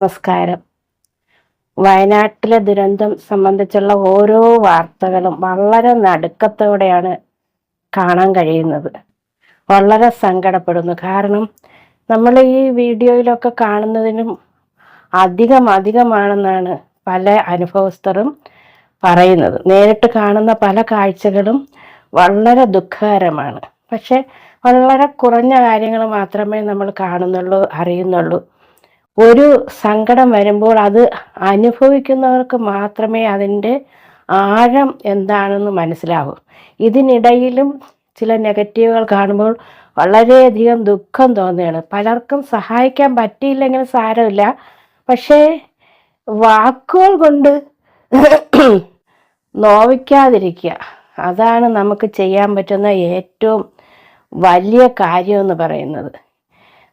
നമസ്കാരം. വയനാട്ടിലെ ദുരന്തം സംബന്ധിച്ചുള്ള ഓരോ വാർത്തകളും വളരെ നടുക്കത്തോടെയാണ് കാണാൻ കഴിയുന്നത്. വളരെ സങ്കടപ്പെടുന്നു. കാരണം നമ്മൾ ഈ വീഡിയോയിലൊക്കെ കാണുന്നതിനും അധികം അധികമാണെന്നാണ് പല അനുഭവസ്ഥരും പറയുന്നത്. നേരിട്ട് കാണുന്ന പല കാഴ്ചകളും വളരെ ദുഃഖകരമാണ്. പക്ഷെ വളരെ കുറഞ്ഞ കാര്യങ്ങൾ മാത്രമേ നമ്മൾ കാണുന്നുള്ളൂ അറിയുന്നുള്ളൂ. ഒരു സങ്കടം വരുമ്പോൾ അത് അനുഭവിക്കുന്നവർക്ക് മാത്രമേ അതിന്റെ ആഴം എന്താണെന്ന് മനസ്സിലാവൂ. ഇതിനിടയിലും ചില നെഗറ്റീവുകൾ കാണുമ്പോൾ വളരെയധികം ദുഃഖം തോന്നുകയാണ്. പലർക്കും സഹായിക്കാൻ പറ്റിയില്ലെങ്കിൽ സാരമില്ല. പക്ഷേ വാക്കുകൾ കൊണ്ട് നോവിക്കാതിരിക്കുക. അതാണ് നമുക്ക് ചെയ്യാൻ പറ്റുന്ന ഏറ്റവും വലിയ കാര്യം എന്ന് പറയുന്നത്.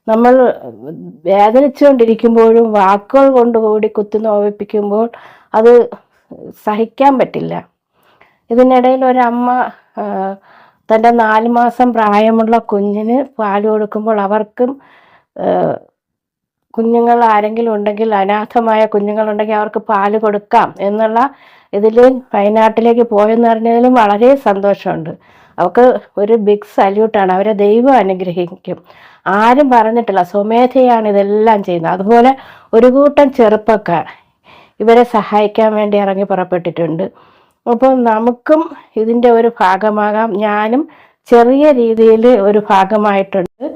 നമ്മൾ വേദനിച്ചുകൊണ്ടിരിക്കുമ്പോഴും വാക്കുകൾ കൊണ്ടുകൂടി കുത്തി നോവിപ്പിക്കുമ്പോൾ അത് സഹിക്കാൻ പറ്റില്ല. ഇതിനിടയിൽ ഒരമ്മ തന്റെ നാല് മാസം പ്രായമുള്ള കുഞ്ഞിന് പാൽ കൊടുക്കുമ്പോൾ അവർക്കും കുഞ്ഞുങ്ങൾ ആരെങ്കിലും ഉണ്ടെങ്കിൽ അനാഥമായ കുഞ്ഞുങ്ങളുണ്ടെങ്കിൽ അവർക്ക് പാൽ കൊടുക്കാം എന്നുള്ള ഇതിൽ വയനാട്ടിലേക്ക് പോയെന്ന് അറിഞ്ഞതിലും വളരെ സന്തോഷമുണ്ട്. അവർക്ക് ഒരു ബിഗ് സല്യൂട്ടാണ്. അവരെ ദൈവം അനുഗ്രഹിക്കും. ആരും പറഞ്ഞിട്ടില്ല. സ്വമേധയാണ് ഇതെല്ലാം ചെയ്യുന്നത്. അതുപോലെ ഒരു കൂട്ടം ചെറുപ്പക്കാർ ഇവരെ സഹായിക്കാൻ വേണ്ടി ഇറങ്ങി പുറപ്പെട്ടിട്ടുണ്ട്. അപ്പോൾ നമുക്കും ഇതിന്റെ ഒരു ഭാഗമാകാം. ഞാനും ചെറിയ രീതിയിൽ ഒരു ഭാഗമായിട്ടുണ്ട്.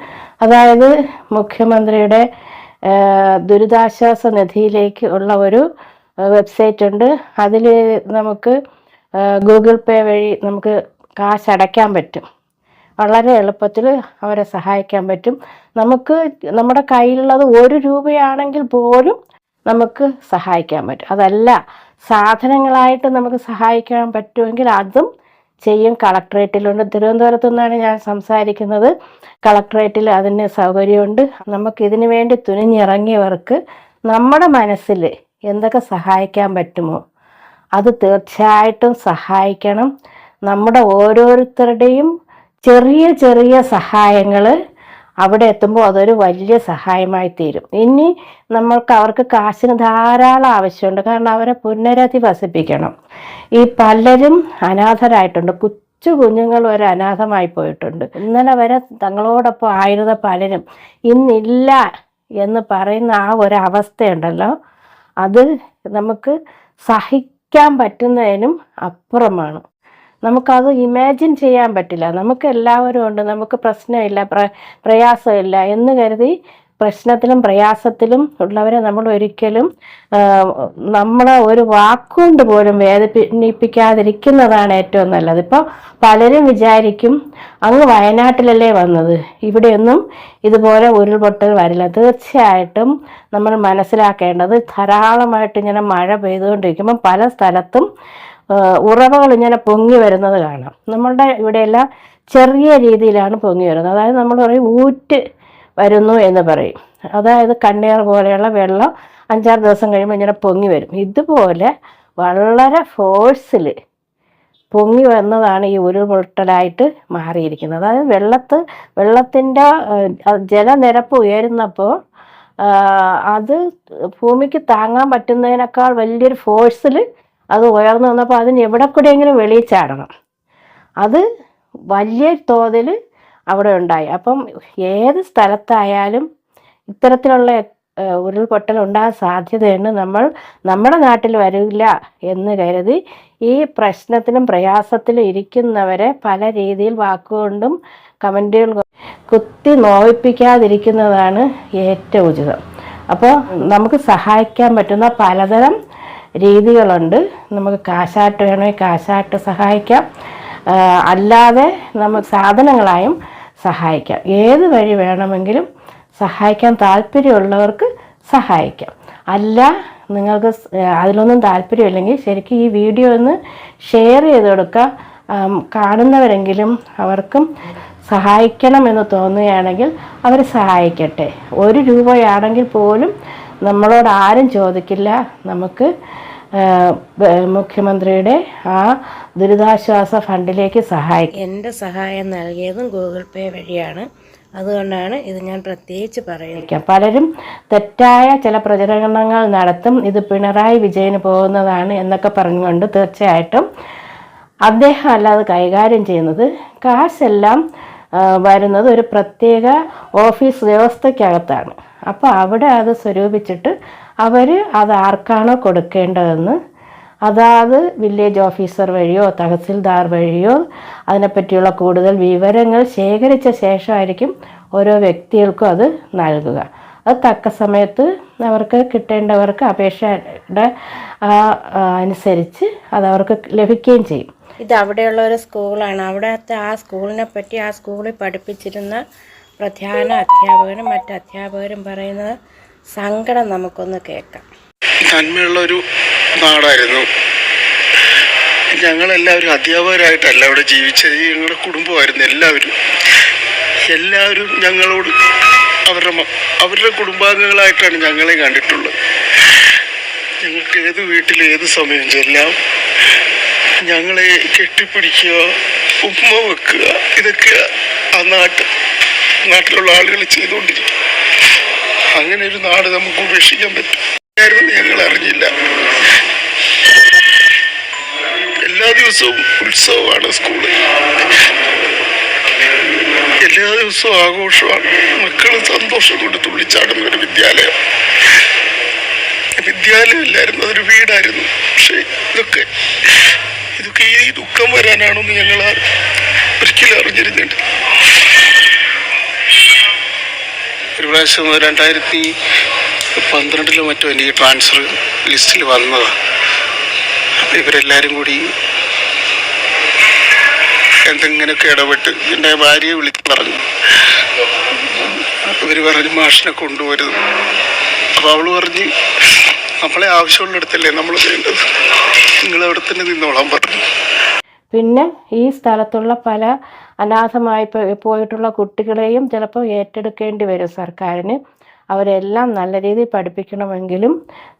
അതായത് മുഖ്യമന്ത്രിയുടെ ദുരിതാശ്വാസ നിധിയിലേക്ക് ഉള്ള ഒരു വെബ്സൈറ്റ് ഉണ്ട്. അതിൽ നമുക്ക് ഗൂഗിൾ പേ വഴി നമുക്ക് കാശ് അടയ്ക്കാൻ പറ്റും. വളരെ എളുപ്പത്തിൽ അവരെ സഹായിക്കാൻ പറ്റും. നമുക്ക് നമ്മുടെ കയ്യിലുള്ളത് ഒരു രൂപയാണെങ്കിൽ പോലും നമുക്ക് സഹായിക്കാൻ പറ്റും. അതല്ല സാധനങ്ങളായിട്ട് നമുക്ക് സഹായിക്കാൻ പറ്റുമെങ്കിൽ അതും ചെയ്യും. കളക്ട്രേറ്റിലുണ്ട് തിരുവനന്തപുരത്തു നിന്നാണ് ഞാൻ സംസാരിക്കുന്നത്. കളക്ട്രേറ്റിൽ അതിന് സൗകര്യമുണ്ട്. നമുക്ക് ഇതിനു വേണ്ടി തുനിഞ്ഞിറങ്ങിയവർക്ക് നമ്മുടെ മനസ്സിൽ എന്തൊക്കെ സഹായിക്കാൻ പറ്റുമോ അത് തീർച്ചയായിട്ടും സഹായിക്കണം. നമ്മുടെ ഓരോരുത്തരുടെയും ചെറിയ ചെറിയ സഹായങ്ങൾ അവിടെ എത്തുമ്പോൾ അതൊരു വലിയ സഹായമായി തീരും. ഇനി നമ്മൾക്ക് അവർക്ക് കാശിന് ധാരാളം ആവശ്യമുണ്ട്. കാരണം അവരെ പുനരധിവസിപ്പിക്കണം ഈ പലരും അനാഥരായിട്ടുണ്ട്. കൊച്ചു കുഞ്ഞുങ്ങൾ വരെ അനാഥമായി പോയിട്ടുണ്ട്. ഇന്നലെ വരെ തങ്ങളോടൊപ്പം ആയിരുന്ന പലരും ഇന്നില്ല എന്ന് പറയുന്ന ആ ഒരു അവസ്ഥയുണ്ടല്ലോ അത് നമുക്ക് സഹിക്കാൻ പറ്റുന്നതിനും അപ്പുറമാണ്. നമുക്കത് ഇമാജിൻ ചെയ്യാൻ പറ്റില്ല. നമുക്ക് എല്ലാവരും ഉണ്ട്. നമുക്ക് പ്രശ്നമില്ല പ്ര പ്രയാസമില്ല എന്ന് കരുതി പ്രശ്നത്തിലും പ്രയാസത്തിലും ഉള്ളവരെ നമ്മൾ ഒരിക്കലും നമ്മളെ ഒരു വാക്കുകൊണ്ട് പോലും വേദനിപ്പിക്കാതിരിക്കുന്നതാണ് ഏറ്റവും നല്ലത്. ഇപ്പോൾ പലരും വിചാരിക്കും അങ്ങ് വയനാട്ടിലല്ലേ വന്നത്. ഇവിടെയൊന്നും ഇതുപോലെ ഉരുൾപൊട്ടൽ വരില്ല. തീർച്ചയായിട്ടും നമ്മൾ മനസ്സിലാക്കേണ്ടത് ധാരാളമായിട്ട് ഇങ്ങനെ മഴ പെയ്തുകൊണ്ടിരിക്കുമ്പോൾ പല സ്ഥലത്തും ഉറവകൾ ഇങ്ങനെ പൊങ്ങി വരുന്നത് കാണാം. നമ്മളുടെ ഇവിടെയെല്ലാം ചെറിയ രീതിയിലാണ് പൊങ്ങി വരുന്നത്. അതായത് നമ്മൾ പറയും ഊറ്റ് വരുന്നു എന്ന് പറയും. അതായത് കണ്ണീർ പോലെയുള്ള വെള്ളം അഞ്ചാറ് ദിവസം കഴിയുമ്പോൾ ഇങ്ങനെ പൊങ്ങി വരും. ഇതുപോലെ വളരെ ഫോഴ്സിൽ പൊങ്ങി വന്നതാണ് ഈ ഉരുൾപൊട്ടലായിട്ട് മാറിയിരിക്കുന്നത്. അതായത് വെള്ളത്ത് വെള്ളത്തിന്റെ ജലനിരപ്പ് ഉയരുന്നപ്പോൾ അത് ഭൂമിക്ക് താങ്ങാൻ പറ്റുന്നതിനേക്കാൾ വലിയൊരു ഫോഴ്സിൽ അത് ഉയർന്നു വന്നപ്പോൾ അതിന് എവിടെ കൂടെയെങ്കിലും വെളിയിൽ ചാടണം. അത് വലിയ തോതിൽ അവിടെ ഉണ്ടായി. അപ്പം ഏത് സ്ഥലത്തായാലും ഇത്തരത്തിലുള്ള ഉരുൾപൊട്ടൽ ഉണ്ടാകാൻ സാധ്യതയുണ്ട്. നമ്മൾ നമ്മുടെ നാട്ടിൽ വരില്ല എന്ന് കരുതി ഈ പ്രശ്നത്തിലും പ്രയാസത്തിലും ഇരിക്കുന്നവരെ പല രീതിയിൽ വാക്കുകൊണ്ടും കമന്റുകൾ കുത്തി നോവിപ്പിക്കാതിരിക്കുന്നതാണ് ഏറ്റവും ഉചിതം. അപ്പോൾ നമുക്ക് സഹായിക്കാൻ പറ്റുന്ന പലതരം രീതികളുണ്ട്. നമുക്ക് കാശായിട്ട് വേണമെങ്കിൽ കാശായിട്ട് സഹായിക്കാം. അല്ലാതെ നമുക്ക് സാധനങ്ങളായും സഹായിക്കാം. ഏത് വഴി വേണമെങ്കിലും സഹായിക്കാൻ താല്പര്യമുള്ളവർക്ക് സഹായിക്കാം. അല്ല നിങ്ങൾക്ക് അതിലൊന്നും താല്പര്യമില്ലെങ്കിൽ ശരിക്കും ഈ വീഡിയോ ഒന്ന് ഷെയർ ചെയ്ത് കൊടുക്കുക. കാണുന്നവരെങ്കിലും അവർക്കും സഹായിക്കണം എന്ന് തോന്നുകയാണെങ്കിൽ അവർ സഹായിക്കട്ടെ. ഒരു രൂപയാണെങ്കിൽ പോലും നമ്മളോട് ആരും ചോദിക്കില്ല. നമുക്ക് മുഖ്യമന്ത്രിയുടെ ആ ദുരിതാശ്വാസ ഫണ്ടിലേക്ക് സഹായിക്കും. എന്റെ സഹായം നൽകിയതും ഗൂഗിൾ പേ വഴിയാണ്. അതുകൊണ്ടാണ് ഇത് ഞാൻ പ്രത്യേകിച്ച് പറയുന്നത്. പലരും തെറ്റായ ചില പ്രചരണങ്ങൾ നടത്തും. ഇത് പിണറായി വിജയന് പോകുന്നതാണ് എന്നൊക്കെ പറഞ്ഞുകൊണ്ട് തീർച്ചയായിട്ടും അദ്ദേഹം അല്ലാതെ കൈകാര്യം ചെയ്യുന്നത് കാശെല്ലാം വരുന്നത് ഒരു പ്രത്യേക ഓഫീസ് വ്യവസ്ഥയ്ക്കകത്താണ്. അപ്പോൾ അവിടെ അത് സ്വരൂപിച്ചിട്ട് അവർ അത് ആർക്കാണോ കൊടുക്കേണ്ടതെന്ന് അതാത് വില്ലേജ് ഓഫീസർ വഴിയോ തഹസിൽദാർ വഴിയോ അതിനെപ്പറ്റിയുള്ള കൂടുതൽ വിവരങ്ങൾ ശേഖരിച്ച ശേഷമായിരിക്കും ഓരോ വ്യക്തികൾക്കും അത് നൽകുക. അത് തക്ക സമയത്ത് അവർക്ക് കിട്ടേണ്ടവർക്ക് അപേക്ഷയുടെ അനുസരിച്ച് അത് അവർക്ക് ലഭിക്കുകയും ചെയ്യും. ഇത് അവിടെയുള്ള ഒരു സ്കൂളാണ്. അവിടുത്തെ ആ സ്കൂളിനെ പറ്റി ആ സ്കൂളിൽ പഠിപ്പിച്ചിരുന്ന പ്രധാന അധ്യാപകനും മറ്റ് അധ്യാപകരും പറയുന്നത് സങ്കടം നമുക്കൊന്ന് കേൾക്കാം. നന്മയുള്ള ഒരു നാടായിരുന്നു. ഞങ്ങളെല്ലാവരും അധ്യാപകരായിട്ടല്ല അവിടെ ജീവിച്ചത്. ഞങ്ങളുടെ കുടുംബമായിരുന്നു എല്ലാവരും. എല്ലാവരും ഞങ്ങളോട് അവരുടെ അവരുടെ കുടുംബാംഗങ്ങളായിട്ടാണ് ഞങ്ങളെ കണ്ടിട്ടുള്ളത്. ഞങ്ങൾക്ക് ഏത് വീട്ടിൽ ഏത് സമയം ചെല്ലാം ഞങ്ങളെ കെട്ടിപ്പിടിക്കുക ഉമ്മ വെക്കുക ഇതൊക്കെ ആ നാട്ട് നാട്ടിലുള്ള ആളുകൾ ചെയ്തുകൊണ്ടിരിക്കും. അങ്ങനെ ഒരു നാട് നമുക്ക് ഉപേക്ഷിക്കാൻ പറ്റും. ഞങ്ങൾ അറിഞ്ഞില്ല. എല്ലാ ദിവസവും ഉത്സവമാണ് സ്കൂളിൽ എല്ലാ ദിവസവും ആഘോഷമാണ്. മക്കൾ സന്തോഷം കൊണ്ട് തുള്ളിച്ചാടുന്ന ഒരു വിദ്യാലയം. വിദ്യാലയം ഇല്ലായിരുന്നു അതൊരു വീടായിരുന്നു. പക്ഷെ ഇതൊക്കെ ഇതൊക്കെ ഈ ദുഃഖം വരാനാണെന്ന് ഞങ്ങൾ ഒരിക്കലും അറിഞ്ഞിരുന്നുണ്ട് ഒരു പ്രാവശ്യം രണ്ടായിരത്തി പന്ത്രണ്ടിലോ മറ്റോ എനിക്ക് ട്രാൻസ്ഫർ ലിസ്റ്റിൽ വന്നതാണ് അപ്പം ഇവരെല്ലാവരും കൂടി എന്തെങ്കിലുമൊക്കെ ഇടപെട്ട് എന്റെ ഭാര്യയെ വിളിച്ച് പറഞ്ഞു. ഇവർ പറഞ്ഞു മാഷിനെ കൊണ്ടുവരുന്നു അപ്പോൾ അവൾ പറഞ്ഞ് നമ്മളെ ആവശ്യമുള്ളിടത്തല്ലേ നമ്മൾ ചെയ്യേണ്ടത്? നിങ്ങൾ അവിടെ തന്നെ നിന്നോളാൻ പറഞ്ഞു. പിന്നെ ഈ സ്ഥലത്തുള്ള പല അനാഥമായി പോയിട്ടുള്ള കുട്ടികളെയും ചിലപ്പോൾ ഏറ്റെടുക്കേണ്ടി വരും സർക്കാരിന്. അവരെല്ലാം നല്ല രീതിയിൽ പഠിപ്പിക്കണമെങ്കിലും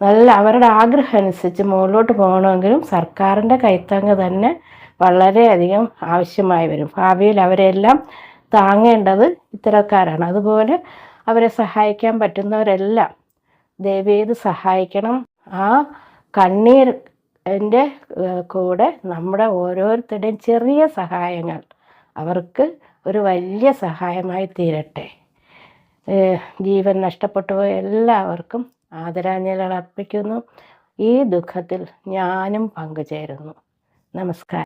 നല്ല അവരുടെ ആഗ്രഹം അനുസരിച്ച് മുകളിലോട്ട് പോകണമെങ്കിലും സർക്കാരിന്റെ കൈത്താങ്ങ് തന്നെ വളരെയധികം ആവശ്യമായി വരും. ഭാവിയിൽ അവരെല്ലാം താങ്ങേണ്ടത് ഇത്തരക്കാരാണ്. അതുപോലെ അവരെ സഹായിക്കാൻ പറ്റുന്നവരെല്ലാം ദയവേത് സഹായിക്കണം. ആ കണ്ണീർ എന്റെ കൂടെ നമ്മുടെ ഓരോരുത്തരുടെയും ചെറിയ സഹായങ്ങൾ അവർക്ക് ഒരു വലിയ സഹായമായി തീരട്ടെ. ജീവൻ നഷ്ടപ്പെട്ടു പോയ എല്ലാവർക്കും ആദരാഞ്ജലികൾ അർപ്പിക്കുന്നു. ഈ ദുഃഖത്തിൽ ഞാനും പങ്കുചേരുന്നു. നമസ്കാരം.